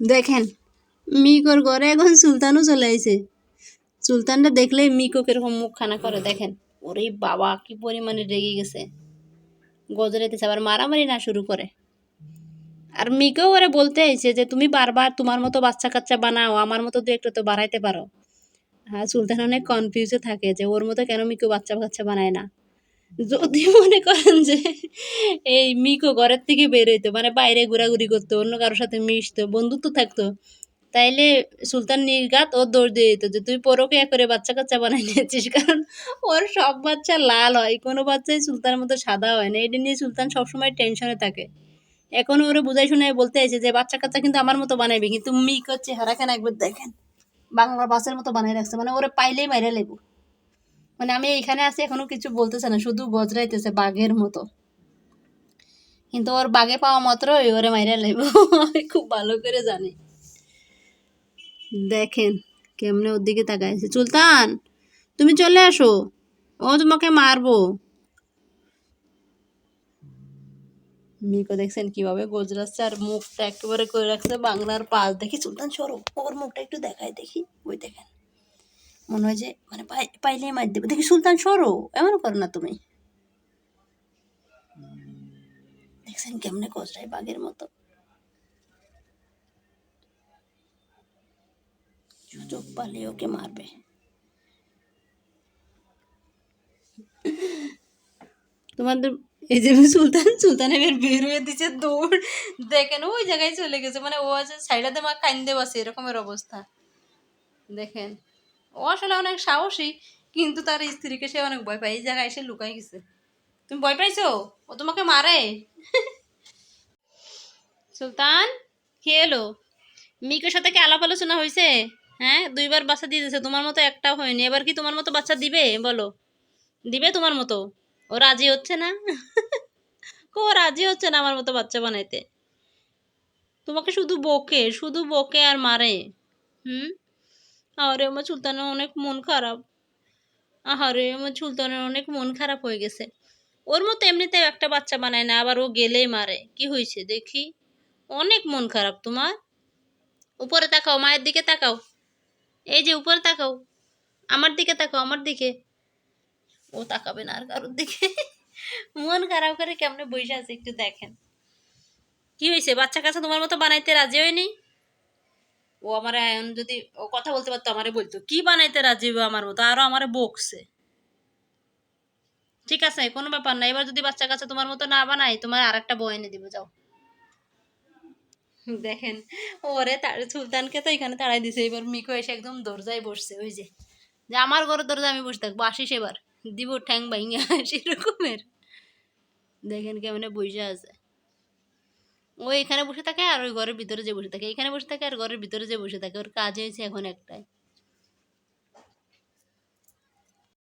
দেখেন, মিকোর ঘরে এখন সুলতানও চলে আইছে। সুলতানটা দেখলেই মিকো কীরকম মুখখানা করে, দেখেন। ওরে বাবা, কি পরিমাণে রেগে গেছে। গজরাইতেছে আবার মারামারি না শুরু করে। আর মিকো ওরে বলতে আইছে যে, তুমি বারবার তোমার মতো বাচ্চা কাচ্চা বানাও, আমার মতো দু একটু তো বাড়াইতে পারো। হ্যাঁ সুলতান অনেক কনফিউজে থাকে যে, ওর মতো কেন মিকো বাচ্চা কাচ্চা বানায় না? যদি মনে করেন যে এই মিকো ঘরের থেকে বের হইতো মানে বাইরে ঘোরাঘুরি করতো, অন্য কারোর সাথে মিশতো, বন্ধুত্ব থাকতো, তাইলে সুলতান নির্গাত ও দৌড় দিয়ে দিত যে, তুই পরকে করে বাচ্চা কাচ্চা বানাই নিয়েছিস। কারণ ওর সব বাচ্চা লাল হয়, কোনো বাচ্চাই সুলতানের মতো সাদা হয় না এটা নিয়ে সুলতান সবসময় টেনশনে থাকে। এখন ওরে বুঝাই শুনে বলতে আছে যে বাচ্চা কাচ্চা কিন্তু আমার মতো বানাইবে, কিন্তু মিক হচ্ছে হারা কেন একবার দেখেন বাংলা বাসের মতো বানাই রাখছে। মানে ওরে পাইলেই মাইরে লেবু। মানে আমি এখানে আছি, এখনও কিছু বলতেছে না, শুধু গজরাইতেছে বাঘের মতো। কিন্তু ওর বাঘে পাওয়া মাত্রই ওরে মাইরে লেবু আমি খুব ভালো করে জানি। দেখেন কেমনে ওর দিকে তাকাইছে সুলতান, তুমি চলে আসো, ও তোমাকে মারবো। মিকো দেখছেন কীভাবে গোজরাচ্ছে আর মুখটা একেবারে করে রাখছে বাংলার পাশ দেখি সুলতান সরো ওর মুখটা একটু দেখায় দেখি, ওই দেখেন। মনে হয় যে মানে পাই- পাইলেই মার দেবো। দেখি সুলতান সরো, এমন করো না তুমি। দেখছেন কেমনে গোজরায় বাঘের মতো। সুযোগ পালে ওকে মারবে। তোমাদের এই যে সুলতান সুলতান এবার বের হয়ে দিচ্ছে দৌড়, দেখেন, ওই জায়গায় চলে গেছে। মানে ও আছে সাইডাতে মা কান্দে বসে, এরকমের অবস্থা। দেখেন। ও আসলে অনেক সাহসী, কিন্তু তার স্ত্রীকে সে অনেক ভয় পায়। এই জায়গায় এসে লুকাই গেছে। তুমি ভয় পাইছো? ও তোমাকে মারে। সুলতান, কি এলো? মিকের সাথে কি আলাপ আলোচনা হয়েছে হ্যাঁ দুইবার বাচ্চা দিয়ে দিয়েছে। তোমার মতো একটাও হয়নি। এবার কি তোমার মতো বাচ্চা দিবে? বলো। দিবে তোমার মতো। ও রাজি হচ্ছে না? ও রাজি হচ্ছে না আমার মতো বাচ্চা বানাইতে? তোমাকে শুধু বকে শুধু বকে আর মারে। হুম? আরে আমার সুলতানের অনেক মন খারাপ। আহারে, আমার সুলতানের অনেক মন খারাপ হয়ে গেছে। ওর মতো এমনিতে একটা বাচ্চা বানায় না, আবার ও গেলেই মারে। কি হয়েছে দেখি? অনেক মন খারাপ তোমার। উপরে তাকাও, মায়ের দিকে তাকাও। এই যে উপরে তাকাও। আমার দিকে তাকাও, আমার দিকে। ও তাকাবে না আর কারোর দিকে। মন খারাপ করে কেমনে বসে আছে একটু দেখেন। কি হয়েছে? বাচ্চা কাছে তোমার মতো বানাইতে রাজি হয়নি? ও আমার এখন যদি ও কথা বলতে পারতো, আমারে বলতো, কি বানাইতে রাজি আমার মতো? আরও আমারে বকছে। ঠিক আছে, কোনো ব্যাপার না, এবার যদি বাচ্চা কাছে তোমার মতো না বানাই তোমার আর একটা বই এনে দিব, যাও। দেখেন, ওরে তার সুলতানকে তো এখানে তাড়াই দিছে, এবার মিকো এসে একদম দরজায় বসছে, ওই যে। যে আমার ঘরের দরজায় আমি বসে থাকব, আসিস এবার। দিব ঠ্যাং ভাইঙ্গা সেরকমের দেখেন কেমনে বসে আছে। ও এখানে বসে থাকে আর ওই ঘরের ভিতরে যে বসে থাকে। এখানে বসে থাকে আর ঘরের ভিতরে যে বসে থাকে। ওর কাজ হয়েছে এখন একটাই।